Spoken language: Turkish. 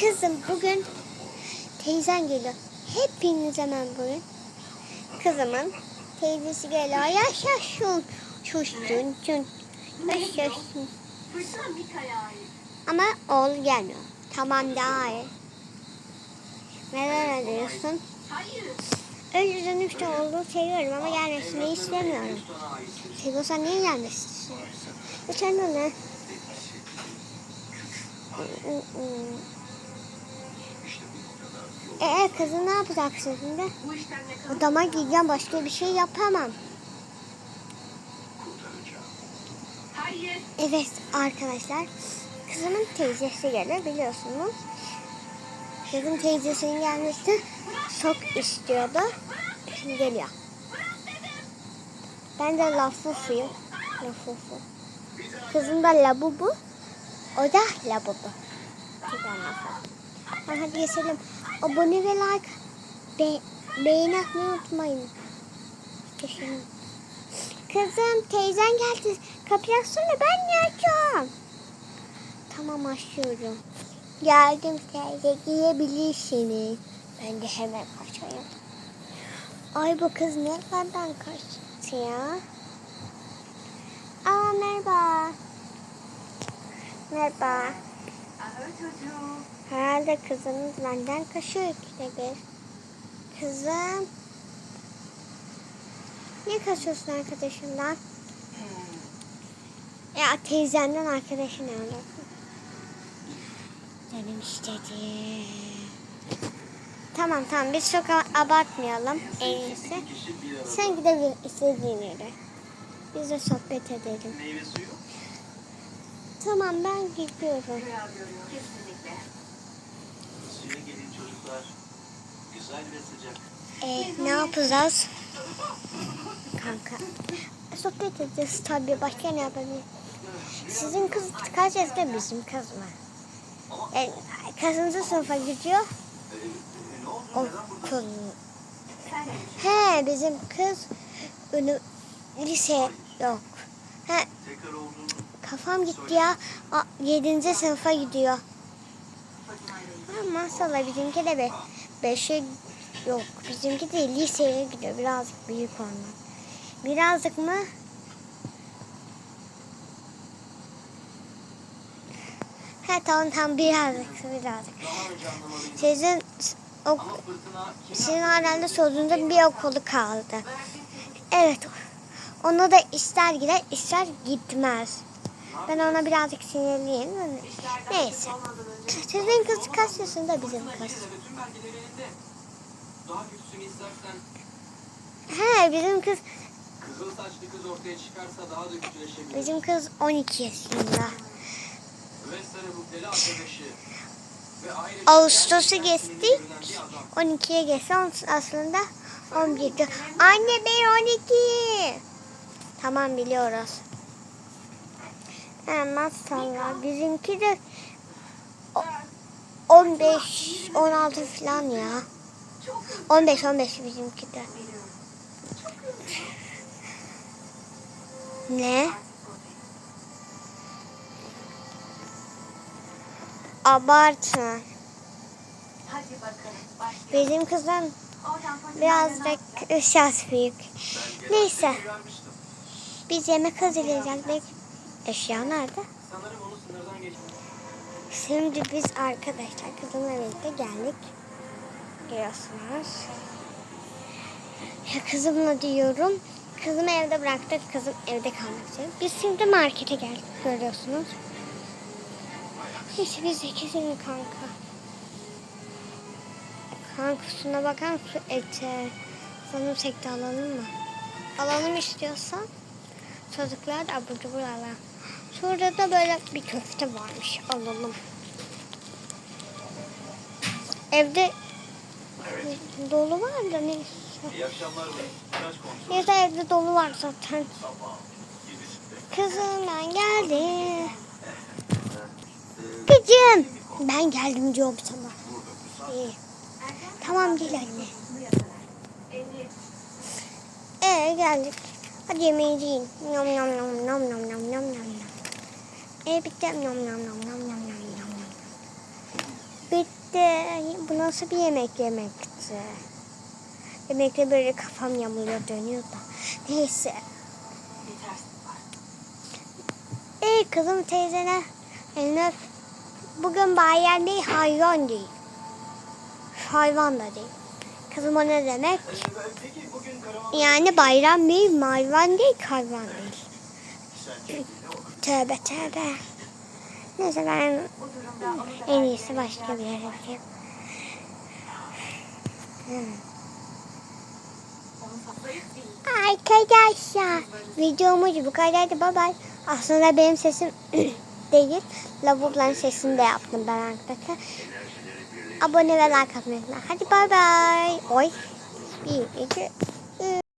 Kızım bugün teyzen geliyor. Hepiniz hemen bugün. Kızımın teyzesi geliyor. Yaşasın. Şuşsun. Çün. Yaşasın. Fırtına Mika'ya ait. Ama oğlu gelmiyor. Tamam daha iyi. Ediyorsun? Hayır. Önceden işte oğlu seviyorum ama gelmesini istemiyorum. Seviyorsan niye gelmesin istiyorsun? Lütfen onu. Ee kızım ne yapacaksın şimdi? Odama gideceğim başka bir şey yapamam. Evet arkadaşlar kızımın teyzesi gelir biliyorsunuz. Kızım teyzesinin gelmesini çok istiyordu. Şimdi geliyor. Ben de lafufuyum. Lafufu. Kızım da labubu. O da labubu. Güzel lafı. Ha, Hadi geçelim. Abone ve like. Be beğeni atmayı unutmayın. Geçelim. Kızım teyzen geldi. Kapıyı açsana ben niye açacağım? Tamam açıyorum. Geldim teyze giyebilirsiniz. Ben de hemen kaçayım. Ay bu kız nereden kaçtı ya? Aa merhaba. Merhaba. Herhalde kızınız benden kaçıyor ikide bir. Kızım. Niye kaçıyorsun arkadaşından? Ya teyzenden arkadaşın nerede? Canım istedi. Tamam tamam biz çok abartmayalım en iyisi. Sen gidebilir istediğin yere. Biz de sohbet edelim. Meyve suyu. Tamam ben gidiyorum. Rüya görüyor. Kesinlikle. Suya gelin çocuklar. Güzel ve sıcak. Ee, ne yapacağız? Kanka. Sohbet edeceğiz tabii. Başka ne yapabiliriz? Sizin kız kaç yaşında bizim kız mı? Yani kaçıncı sınıfa gidiyor? Ee, ne oldu? Okul. He bizim kız ünü, lise yok. He kafam gitti ya. A, yedinci sınıfa gidiyor. Ha, maşallah bizimki de be, beşe yok. Bizimki de liseye gidiyor. Birazcık büyük ondan. Birazcık mı? He tamam tamam birazcık birazcık. Sizin o, Ama fırtına sizin herhalde sözünde bir okulu kaldı. Evet. Ona da ister gider ister gitmez. Ben ona birazcık sinirliyim. Neyse. Sizin kız kaç yaşında bizim kız? He bizim kız kızıl saçlı kız ortaya çıkarsa daha da kötüleşebilir. bizim kız 12 yaşında. Ağustos'u geçtik. sinirli görünen bir adam. 12'ye geçse aslında 11'di. Anne ben 12. Tamam biliyoruz. He maşallah bizimki de o- 15 16 falan ya. 15 15 bizimki de. Ne? Abartma. Bizim kızın Oradan fırtına biraz yana- da şans büyük. Neyse biz yemek hazırlayacaktık. Eşya nerede? Sanırım onu sınırdan geçmiş. Şimdi biz arkadaşlar kızımla birlikte geldik. Görüyorsunuz. Ya kızımla diyorum. Kızımı evde bıraktık. Kızım evde kalmak istiyor. Biz şimdi markete geldik. Görüyorsunuz. Neyse biz ikisini kanka. Kanka şuna bakar mısın? Ete. Sanırım sekte alalım mı? Alalım istiyorsan. Çocuklar da abur cubur alalım. Şurada da böyle bir köfte varmış. Alalım. Evde dolu var da neyse. İyi akşamlar Neyse evde dolu var zaten. sabah 7'sinde. Kızım ben geldim. Kızım. Ben geldim diyorum sana. İyi. Tamam gel anne. Ee geldik. Hadi yemeği yiyin. Nom nom nom nom nom nom nom nom. Ee bitti. Nom nom nom nom nom nom nom. Bitti. bu nasıl bir yemek yemekti? Yemekte böyle kafam yamuluyor dönüyor da. Neyse. Ey kızım teyzene eline bugün bayram değil hayvan değil. Hayvan da değil. Kızım o ne demek? Yani bayram değil, hayvan değil, hayvan değil. Tövbe tövbe. Neyse ben en iyisi başka bir yere gideyim. Hmm. Arkadaşlar videomuz bu kadardı. Bye bye. Aslında benim sesim değil. Lavukların sesini de yaptım ben arkadaşlar. Abone ve like atmayı unutmayın. Hadi bye bye. Oy. Bir, iki,